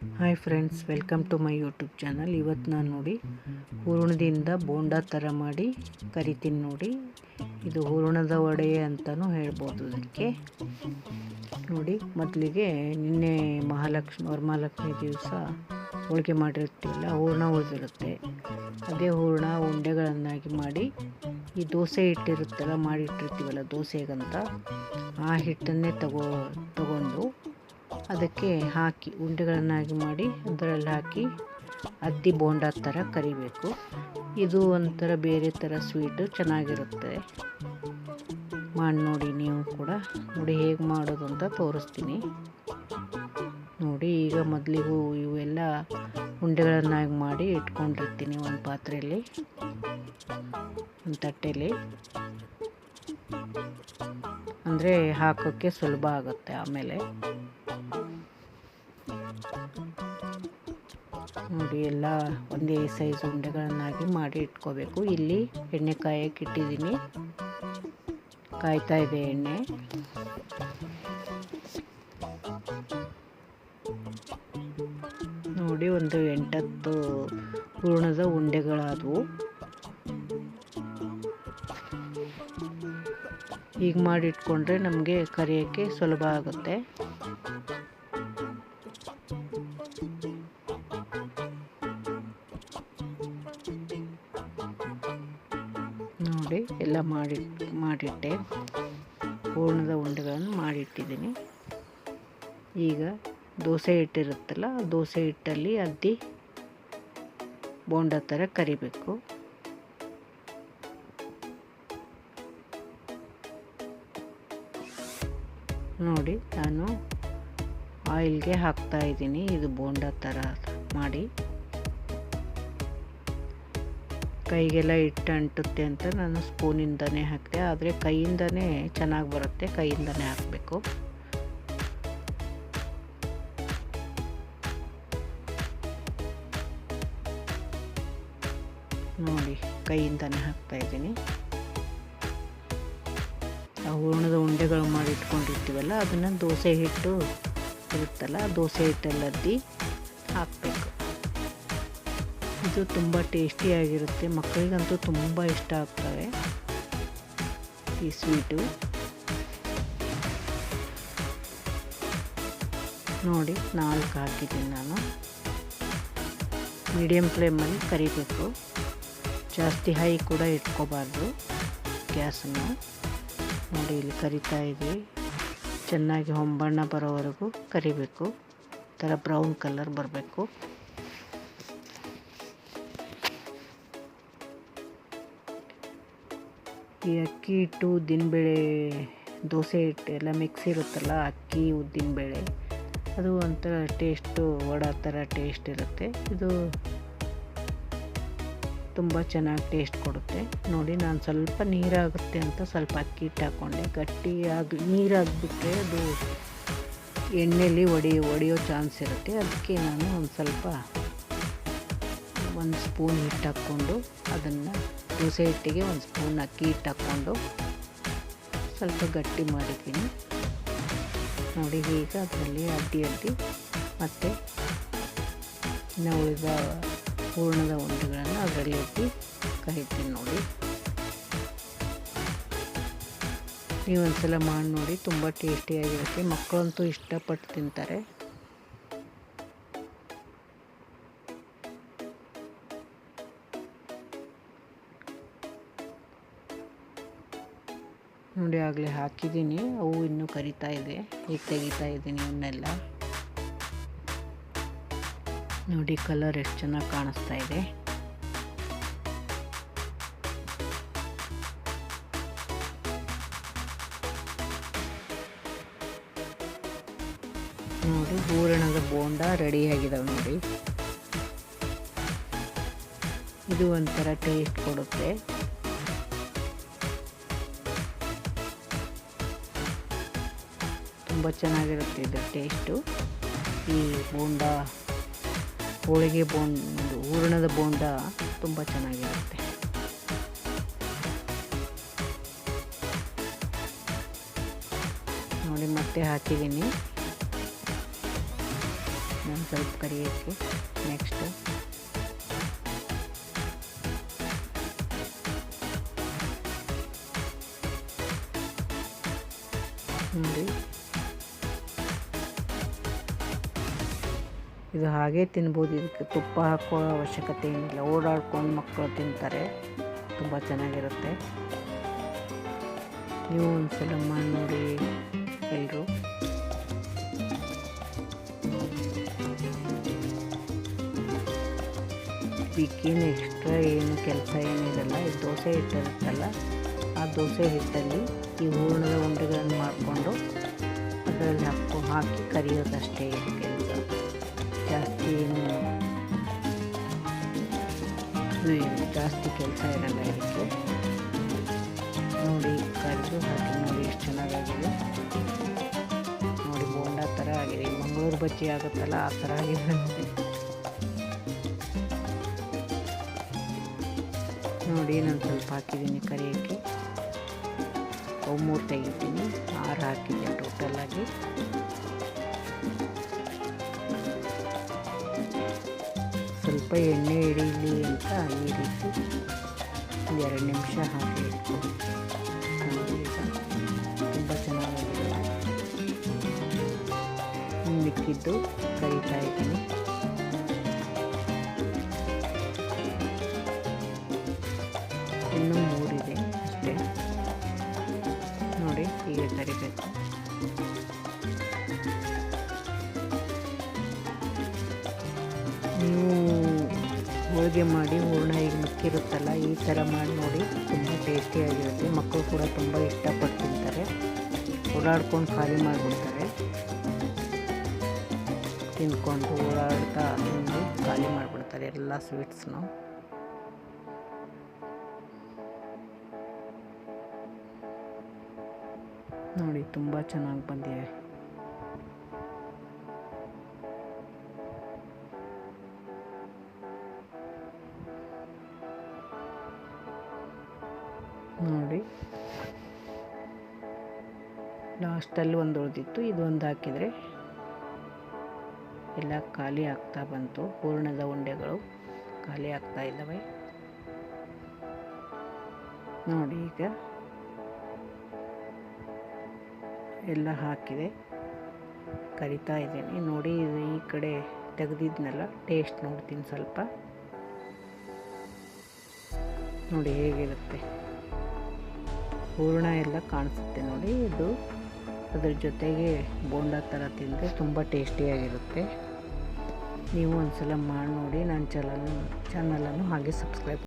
Hi friends, welcome to my YouTube channel. ಇವತ್ತು ನಾನು ನೋಡಿ ಹೂರಣದಿಂದ ಬೋಂಡ ಥರ ಮಾಡಿ ಕರಿತೀನಿ ನೋಡಿ. ಇದು ಹೂರಣದ ವಡೆ ಅಂತಲೂ ಹೇಳ್ಬೋದು ಅದಕ್ಕೆ ನೋಡಿ, ಮೊದಲಿಗೆ ನಿನ್ನೆ ಮಹಾಲಕ್ಷ್ಮಿ ವರಮಹಾಲಕ್ಷ್ಮಿ ದಿವಸ ಹೋಳಿಗೆ ಮಾಡಿರ್ತೀವಲ್ಲ, ಹೂರ್ಣ ಉಳಿದಿರುತ್ತೆ. ಅದೇ ಹೂರ್ಣ ಉಂಡೆಗಳನ್ನಾಗಿ ಮಾಡಿ ಈ ದೋಸೆ ಹಿಟ್ಟಿರುತ್ತಲ್ಲ, ಮಾಡಿಟ್ಟಿರ್ತೀವಲ್ಲ ದೋಸೆಗಂತ, ಆ ಹಿಟ್ಟನ್ನೇ ತಗೋ, ತಗೊಂಡು ಅದಕ್ಕೆ ಹಾಕಿ ಉಂಡೆಗಳನ್ನಾಗಿ ಮಾಡಿ ಅದರಲ್ಲಿ ಹಾಕಿ ಅದ್ದಿ ಬೋಂಡ ಥರ ಕರಿಬೇಕು. ಇದು ಒಂಥರ ಬೇರೆ ಥರ ಸ್ವೀಟು, ಚೆನ್ನಾಗಿರುತ್ತೆ. ಮಾಡಿ ನೋಡಿ ನೀವು ಕೂಡ. ನೋಡಿ ಹೇಗೆ ಮಾಡೋದು ಅಂತ ತೋರಿಸ್ತೀನಿ. ನೋಡಿ, ಈಗ ಮೊದಲಿಗೂ ಇವೆಲ್ಲ ಉಂಡೆಗಳನ್ನಾಗಿ ಮಾಡಿ ಇಟ್ಕೊಂಡಿರ್ತೀನಿ ಒಂದು ಪಾತ್ರೆಯಲ್ಲಿ ಒಂದು ತಟ್ಟೆಯಲ್ಲಿ ಅಂದರೆ ಹಾಕೋಕ್ಕೆ ಸುಲಭ ಆಗುತ್ತೆ ಆಮೇಲೆ. ನೋಡಿ ಎಲ್ಲ ಒಂದೇ ಸೈಜ್ ಉಂಡೆಗಳನ್ನಾಗಿ ಮಾಡಿ ಇಟ್ಕೋಬೇಕು. ಇಲ್ಲಿ ಎಣ್ಣೆ ಕಾಯಕ್ಕೆ ಇಟ್ಟಿದ್ದೀನಿ. ಕಾಯ್ತಾ ಇದೆ ಎಣ್ಣೆ. ನೋಡಿ ಒಂದು ಎಂಟತ್ತು ಹೂರ್ಣದ ಉಂಡೆಗಳಾದವು. ಈಗ ಮಾಡಿಟ್ಕೊಂಡ್ರೆ ನಮಗೆ ಕರಿಯೋಕ್ಕೆ ಸುಲಭ ಆಗುತ್ತೆ. ನೋಡಿ ಎಲ್ಲ ಮಾಡಿ ಮಾಡಿಟ್ಟೆ. ಹೂರ್ಣದ ಉಂಡೆಗಳನ್ನು ಮಾಡಿಟ್ಟಿದ್ದೀನಿ. ಈಗ ದೋಸೆ ಹಿಟ್ಟಿರುತ್ತಲ್ಲ ದೋಸೆ ಹಿಟ್ಟಲ್ಲಿ ಅದ್ದಿ ಬೋಂಡ ಥರ ಕರಿಬೇಕು. ನೋಡಿ, ನಾನು ಆಯಿಲ್ಗೆ ಹಾಕ್ತಾ ಇದ್ದೀನಿ. ಇದು ಬೋಂಡ ಥರ ಮಾಡಿ. ಕೈಗೆಲ್ಲ ಹಿಟ್ಟು ಅಂಟುತ್ತೆ ಅಂತ ನಾನು ಸ್ಪೂನಿಂದನೇ ಹಾಕಿದೆ, ಆದರೆ ಕೈಯಿಂದನೇ ಚೆನ್ನಾಗಿ ಬರುತ್ತೆ, ಕೈಯಿಂದನೇ ಹಾಕಬೇಕು. ನೋಡಿ, ಕೈಯಿಂದನೇ ಹಾಕ್ತಾ ಇದ್ದೀನಿ. ಹೂರ್ಣದ ಉಂಡೆಗಳು ಮಾಡಿ ಇಟ್ಕೊಂಡಿರ್ತೀವಲ್ಲ ಅದನ್ನು ದೋಸೆ ಹಿಟ್ಟು ಇರುತ್ತಲ್ಲ ದೋಸೆ ಹಿಟ್ಟಲ್ಲಿ ಅದ್ದಿ ಹಾಕಬೇಕು. ಇದು ತುಂಬ ಟೇಸ್ಟಿಯಾಗಿರುತ್ತೆ ಮಕ್ಕಳಿಗಂತೂ ತುಂಬ ಇಷ್ಟ ಆಗ್ತವೆ. ಈ ಸ್ವೀಟು. ನೋಡಿ, ನಾಲ್ಕು ಹಾಕಿದ್ದೀನಿ ನಾನು. ಮೀಡಿಯಮ್ ಫ್ಲೇಮಲ್ಲಿ ಕರಿಬೇಕು. ಜಾಸ್ತಿ ಹೈ ಕೂಡ ಇಟ್ಕೋಬಾರ್ದು ಗ್ಯಾಸನ್ನು. ನೋಡಿ, ಇಲ್ಲಿ ಕರಿತಾ ಇದೆ. ಚೆನ್ನಾಗಿ ಹೊಂಬಣ್ಣ ಬರೋವರೆಗೂ ಕರಿಬೇಕು. ಥರ ಬ್ರೌನ್ ಕಲರ್ ಬರಬೇಕು. ಈ ಅಕ್ಕಿ ಹಿಟ್ಟು ಉದ್ದಿನಬೇಳೆ ದೋಸೆ ಹಿಟ್ಟು ಎಲ್ಲ ಮಿಕ್ಸ್ ಇರುತ್ತಲ್ಲ, ಅಕ್ಕಿ, ಉದ್ದಿನಬೇಳೆ. ಅದು ಒಂಥರ ಟೇಸ್ಟು ವಡ ಥರ ಟೇಸ್ಟ್ ಇರುತ್ತೆ. ಇದು ತುಂಬ ಚೆನ್ನಾಗಿ ಟೇಸ್ಟ್ ಕೊಡುತ್ತೆ. ನೋಡಿ, ನಾನು ಸ್ವಲ್ಪ ನೀರಾಗುತ್ತೆ ಅಂತ ಸ್ವಲ್ಪ ಅಕ್ಕಿ ಹಿಟ್ಟು ಹಾಕ್ಕೊಂಡೆ ಗಟ್ಟಿ ಆಗಿ ನೀರಾಗಿಬಿಟ್ರೆ ಅದು ಎಣ್ಣೆಯಲ್ಲಿ ಒಡಿ, ಒಡೆಯೋ ಚಾನ್ಸ್ ಇರುತ್ತೆ. ಅದಕ್ಕೆ ನಾನು ಒಂದು ಸ್ವಲ್ಪ ಒಂದು ಸ್ಪೂನ್ ಹಿಟ್ಟು ಹಾಕ್ಕೊಂಡು ಅದನ್ನು ದೋಸೆ ಹಿಟ್ಟಿಗೆ ಒಂದು ಸ್ಪೂನ್ ಅಕ್ಕಿ ಹಿಟ್ಟು ಹಾಕ್ಕೊಂಡು ಸ್ವಲ್ಪ ಗಟ್ಟಿ ಮಾಡಿದ್ದೀನಿ. ನೋಡಿ, ಈಗ ಅದರಲ್ಲಿ ಅಡ್ಡಿ ಅಡ್ಡಿ ಮತ್ತು ಇನ್ನು ಉಳಿದ ಹೂರ್ಣದ ಉಂಡೆಗಳನ್ನು ಅದರಲ್ಲಿ ಅಡ್ಡಿ ಕರಿತೀನಿ ನೋಡಿ. ನೀವು ಒಂದ್ಸಲ ಮಾಡಿ ನೋಡಿ, ತುಂಬ ಟೇಸ್ಟಿಯಾಗಿರುತ್ತೆ ಮಕ್ಕಳಂತೂ ಇಷ್ಟಪಟ್ಟು ತಿಂತಾರೆ. ನೋಡಿ ಆಗಲೇ ಹಾಕಿದ್ದೀನಿ. ಅವು ಇನ್ನೂ ಕರಿತಾ ಇದೆ. ಈಗ ತೆಗಿತಾ ಇದ್ದೀನಿ ಇವನ್ನೆಲ್ಲ. ನೋಡಿ ಕಲರ್ ಎಷ್ಟು ಚೆನ್ನಾಗಿ ಕಾಣಿಸ್ತಾ ಇದೆ. ನೋಡಿ ಹೂರಣದ ಬೋಂಡ ರೆಡಿಯಾಗಿದ್ದಾವೆ ನೋಡಿ. ಇದು ಒಂಥರ ಟೇಸ್ಟ್ ಕೊಡುತ್ತೆ. ತುಂಬ ಚೆನ್ನಾಗಿರುತ್ತೆ ಇದು ಟೇಸ್ಟು. ಈ ಬೋಂಡ, ಹೋಳಿಗೆ ಬೋಂಡ್ ಹೂರಣದ ಬೋಂಡ ತುಂಬ ಚೆನ್ನಾಗಿರುತ್ತೆ. ನೋಡಿ, ಮತ್ತೆ ಹಾಕಿದ್ದೀನಿ. ನಾನು ಸ್ವಲ್ಪ ಕರಿಯೋಕ್ಕೆ ನೆಕ್ಸ್ಟು. ನೋಡಿ. ಇದು ಹಾಗೆ ತಿನ್ಬೋದು. ಇದಕ್ಕೆ ತುಪ್ಪ ಹಾಕೋ ಅವಶ್ಯಕತೆ ಏನಿಲ್ಲ. ಓಡಾಡ್ಕೊಂಡು ಮಕ್ಕಳು ತಿಂತಾರೆ. ತುಂಬ ಚೆನ್ನಾಗಿರುತ್ತೆ. ನೀವು ಒಂದ್ಸಲ ಮಾಡಿ ನೋಡಿ ಎಲ್ಲರೂ ಬಿಕ್ಕಿನ ಎಕ್ಸ್ಟ್ರಾ ಏನು ಕೆಲಸ ಏನಿರಲ್ಲ ಈ ದೋಸೆ ಹಿಟ್ಟಿರುತ್ತಲ್ಲ. ಆ ದೋಸೆ ಹಿಟ್ಟಲ್ಲಿ ಈ ಹೂರ್ಣದ ಉಂಡೆಗಳನ್ನು ಮಾಡಿಕೊಂಡು ಅದರಲ್ಲಿ ಹಾಕೋ ಕರಿಯೋದಷ್ಟೇ ಇದು ಕೆಲಸ ಜಾಸ್ತಿ ಇದು ಜಾಸ್ತಿ ಕೆಲಸ ಇರಲ್ಲ ಇದಕ್ಕೆ ನೋಡಿ ಕರಿದು ಹಾಕಿ ನೋಡಿ ಎಷ್ಟು ಚೆನ್ನಾಗಾಗಿದೆ ನೋಡಿ ಬೋಂಡ ಥರ ಆಗಿದೆ ಮಂಗಳೂರು ಬಜ್ಜಿ ಆಗುತ್ತಲ್ಲ ಆ ಥರ ಆಗಿದೆ ನೋಡಿ ನಾನು ಸ್ವಲ್ಪ ಹಾಕಿದ್ದೀನಿ ಕರಿಯೋಕ್ಕೆ ಅವು ಮೂರು ತೆಗಿತೀನಿ ಆರು ಹಾಕಿದ್ದೆ ಟೋಟಲಾಗಿ ಸ್ವಲ್ಪ ಎಣ್ಣೆ ಹಿಡೀಲಿ ಹೋಳಿಗೆ ಮಾಡಿ ಹೂರ್ಣ ಈಗ ಮಕ್ಕಿರುತ್ತಲ್ಲ ಈ ಥರ ಮಾಡಿ ನೋಡಿ ತುಂಬ ಟೇಸ್ಟಿಯಾಗಿರುತ್ತೆ. ಮಕ್ಕಳು ಕೂಡ ತುಂಬ ಇಷ್ಟಪಟ್ಟು ತಿಂತಾರೆ ಓಡಾಡ್ಕೊಂಡು ಖಾಲಿ ಮಾಡಿಬಿಡ್ತಾರೆ. ತಿಂದ್ಕೊಂಡು ಓಡಾಡ್ತಾ ತಿಂದು ಖಾಲಿ ಮಾಡಿಬಿಡ್ತಾರೆ ಎಲ್ಲ ಸ್ವೀಟ್ಸ್ನು ನೋಡಿ, ತುಂಬ ಚೆನ್ನಾಗಿ ಬಂದಿದೆ. ನೋಡಿ. ಲಾಸ್ಟಲ್ಲಿ ಒಂದು ಉಳಿದಿತ್ತು. ಒಂದು ಹಾಕಿದರೆ ಎಲ್ಲ ಖಾಲಿ ಆಗ್ತಾ ಬಂತು. ಪೂರ್ಣದ ಉಂಡೆಗಳು ಖಾಲಿ ಆಗ್ತಾ ಇದ್ದಾವೆ. ನೋಡಿ ಈಗ ಎಲ್ಲ ಹಾಕಿದೆ. ಕರಿತಾ ಇದ್ದೀನಿ. ನೋಡಿ ಈ ಕಡೆ ತೆಗೆದಿದ್ನಲ್ಲ ಟೇಸ್ಟ್ ನೋಡ್ತೀನಿ ಸ್ವಲ್ಪ. ನೋಡಿ ಹೇಗಿರುತ್ತೆ. ಹೂರ್ಣ ಎಲ್ಲ ಕಾಣಿಸುತ್ತೆ ನೋಡಿ. ಇದು ಅದ್ರ ಜೊತೆಗೆ ಬೋಂಡ ಥರ ತಿಂದರೆ ತುಂಬ ಟೇಸ್ಟಿಯಾಗಿರುತ್ತೆ ನೀವು ಒಂದ್ಸಲ ಮಾಡಿ ನೋಡಿ. ನನ್ನ ಚಾನಲ್, ಚಾನಲನ್ನು ಹಾಗೆ ಸಬ್ಸ್ಕ್ರೈಬ್